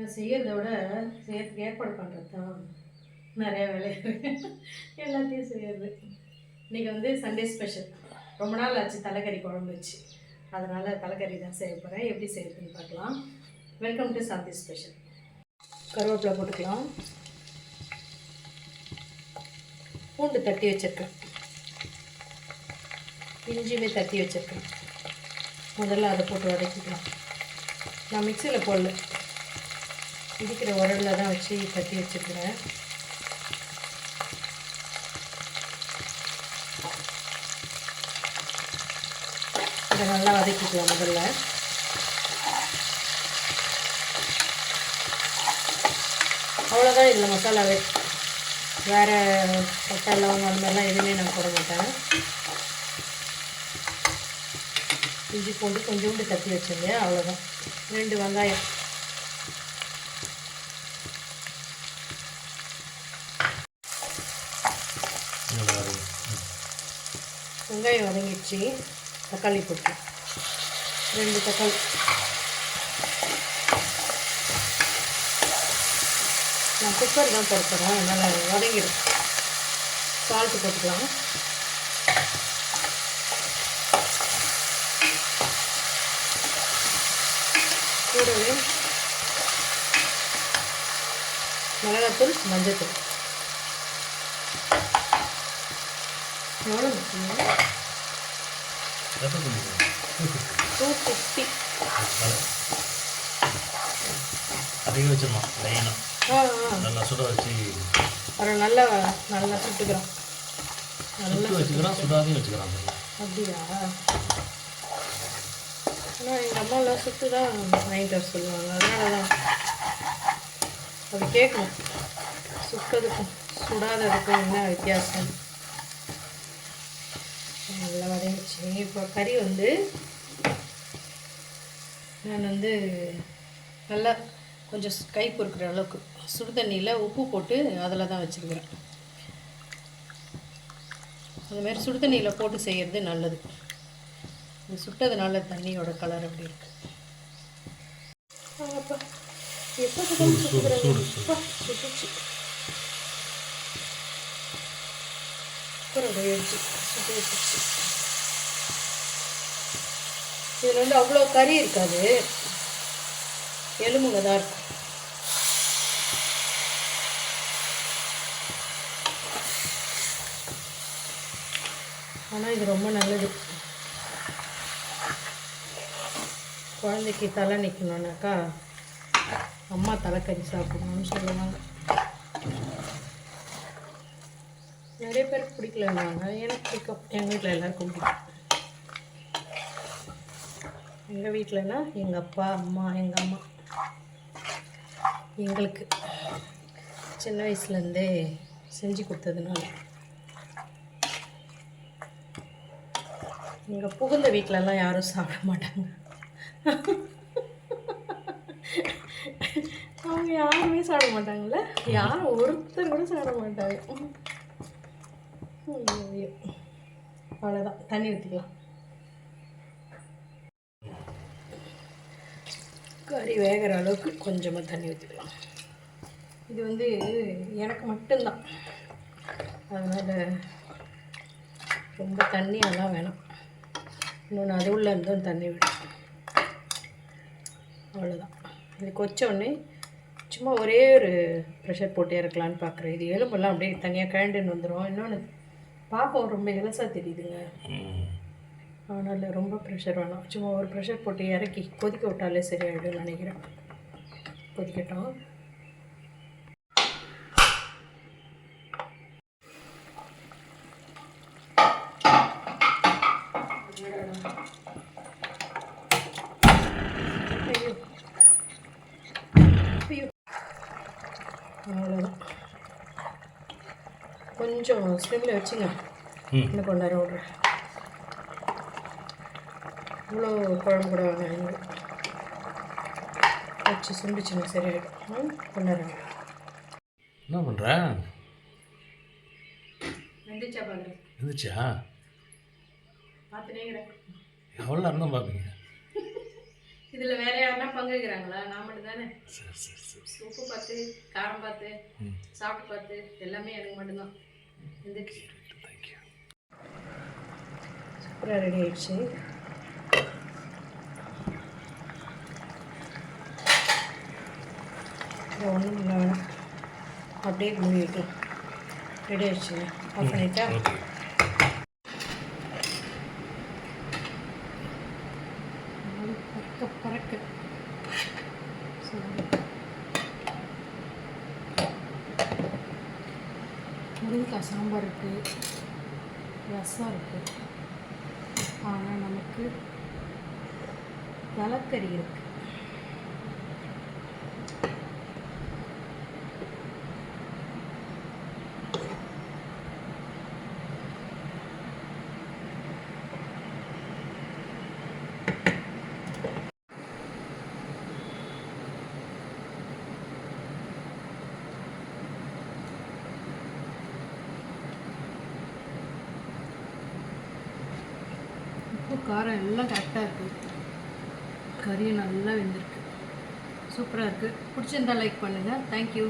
நான் விட செய்யறதுக்கு ஏற்பாடு பண்ணுறது தான் நிறைய வேலை. எல்லாத்தையும் செய்யறது. இன்றைக்கி வந்து சண்டே ஸ்பெஷல் ரொம்ப நாள் ஆச்சு தலைக்கறி குழம்பு வச்சு. அதனால் தலைக்கறி தான் செய்ய போகிறேன் எப்படி செய்யறதுன்னு பார்க்கலாம். வெல்கம் டு சாந்தி ஸ்பெஷல் கருவேப்பிலை போட்டுக்கலாம். பூண்டு தட்டி வச்சுருக்கேன். இஞ்சியுமே தட்டி வச்சுருக்கேன். முதல்ல அதை போட்டு வதக்கிக்கலாம். நான் மிக்சியில் போடல. இடிக்கிற உரலில் தான் வச்சு தட்டி வச்சுக்கிறேன் இதை நல்லா வதக்கிக்கலாம் முதல்ல. அவ்வளோதான் இதில் மசாலாவே. வேறு பட்டை லவங்க அந்த மாதிரிலாம் எதுவுமே நான் போட மாட்டேன். இஞ்சி பூண்டு கொஞ்சோண்டு தட்டி வச்சுருந்தேன் அவ்வளோதான் ரெண்டு வெங்காயம். வெங்காயம் வதங்கிடுச்சு. தக்காளி போட்டு. ரெண்டு தக்காளி. நான் குக்கர் தான் போட அதனால் வதங்கிடும். சால்ட்டு போட்டுக்கலாம். கூடவே மிளகாத்தூள் மஞ்சத்தூள். எவ்வளோ டூ ஃபிஃப்டி அதிகம் வச்சிருமா லைனாக ஆ ஆ நல்லா சுட வச்சு அப்புறம் நல்லா நல்லா சுட்டுக்கிறோம் நல்லா சுட்டு வச்சுக்கிறான் சுடாதையும் வச்சுக்கிறோம் அப்படியா ஆனால் எங்கள் அம்மாலாம் சுட்டு தான் வாங்கிட்டு வர சொல்லுவாங்க அதனால தான் அது கேட்கணும் சுட்டதுக்கும் சுடாததுக்கும் என்ன வித்தியாசம் நல்லா வதங்கிச்சு இப்போ கறி வந்து நான் வந்து நல்லா கொஞ்சம் கை பொறுக்கிற அளவுக்கு சுடு தண்ணியில் உப்பு போட்டு அதில் தான் வச்சுருக்கிறேன் அது மாதிரி சுடு தண்ணியில் போட்டு செய்கிறது நல்லது இது சுட்டதுனால தண்ணியோட கலர் அப்படி இருக்கு. எப்போ சுட்டுச்சு. போயிடுச்சு சுட்டு வச்சுச்சு இதில் வந்து அவ்வளோ கறி இருக்காது. எலும்புங்க தான் இருக்கும். ஆனால் இது ரொம்ப நல்லது. குழந்தைக்கு தலை நிற்கணுன்னாக்கா அம்மா தலை கறி சாப்பிடணும்னு சொல்லுவாங்க. நிறைய பேருக்கு பிடிக்கலன்னாங்க. எனக்கு பிடிக்கும். எங்கள் வீட்டில் எல்லாருக்கும் பிடிக்கும். எங்கள் வீட்டிலனா எங்கள் அப்பா அம்மா எங்கள் அம்மா. எங்களுக்கு சின்ன வயசுலேருந்தே செஞ்சு கொடுத்ததுனால. எங்கள் புகுந்த வீட்டிலலாம் யாரும் சாப்பிட மாட்டாங்க. அவங்க யாருமே சாப்பிட மாட்டாங்கல்ல? யாரும் ஒருத்தர் கூட சாப்பிட மாட்டாங்க. ஐயோ, அவ்வளோதான் தண்ணி ஊற்றிக்கலாம் கறி வேகிற அளவுக்கு கொஞ்சமாக தண்ணி ஊற்றிக்கலாம் இது வந்து எனக்கு மட்டும்தான். அதனால் ரொம்ப தண்ணியெல்லாம் வேணாம். இன்னொன்று அது உள்ள இருந்தும் தண்ணி விடும் அவ்வளோதான் இது கொச்ச சும்மா ஒரே ஒரு ப்ரெஷர் போட்டே இருக்கலான்னு பார்க்குறேன் இது எலும்பெல்லாம் அப்படியே தனியாக கழண்டுன்னு வந்துடும் இன்னொன்று பார்ப்போம் ரொம்ப இலசாக தெரியுதுங்க. அதனால் ரொம்ப ப்ரெஷர் வேணாம் சும்மா ஒரு ப்ரெஷர் போட்டு இறக்கி கொதிக்க விட்டாலே சரியாயிடும்னு நினைக்கிறேன் கொதிக்கட்டும் ஐயோ ஐயோ அவ்வளோதான் கொஞ்சம் ஸ்லிம்மில் வச்சுங்க ம் இன்னும் கொஞ்ச நேரம் விட்றேன் இவ்வளோ குழம்பு கூட வேணாம் எங்களுக்கு வச்சு சுண்டிச்சுன்னா சரியாயிடும். நேரம் என்ன பண்ணுற வெந்துச்சா பாருங்க. இருந்துச்சா பார்த்துட்டே இருக்கிறேன் எவ்வளோ நேரம் பார்ப்பீங்க? இது இதில் வேற யாருன்னா பங்குக்கிறாங்களா நான் மட்டும் தானே. உப்பு பார்த்து காரம் பார்த்து சாப்பிட்டு பார்த்து எல்லாமே எனக்கு மட்டும்தான். எந்திரிச்சு. சூப்பராக ரெடி ஆயிடுச்சு. வேணாம் அப்படியே மூடிட்டு ரெடி ஆயிடுச்சுங்க ஆஃப் பண்ணிட்டா? பறக்க பறக்க. முருங்கைக்காய் சாம்பார் இருக்குது ரசம் இருக்குது ஆனால் நமக்கு தலைக்கறி இருக்குது உப்பு காரம் எல்லாம் கரெக்டாக இருக்குது கறியும் நல்லா வெந்திருக்கு. சூப்பராக இருக்குது பிடிச்சிருந்தா லைக் பண்ணுங்கள் தேங்க்யூ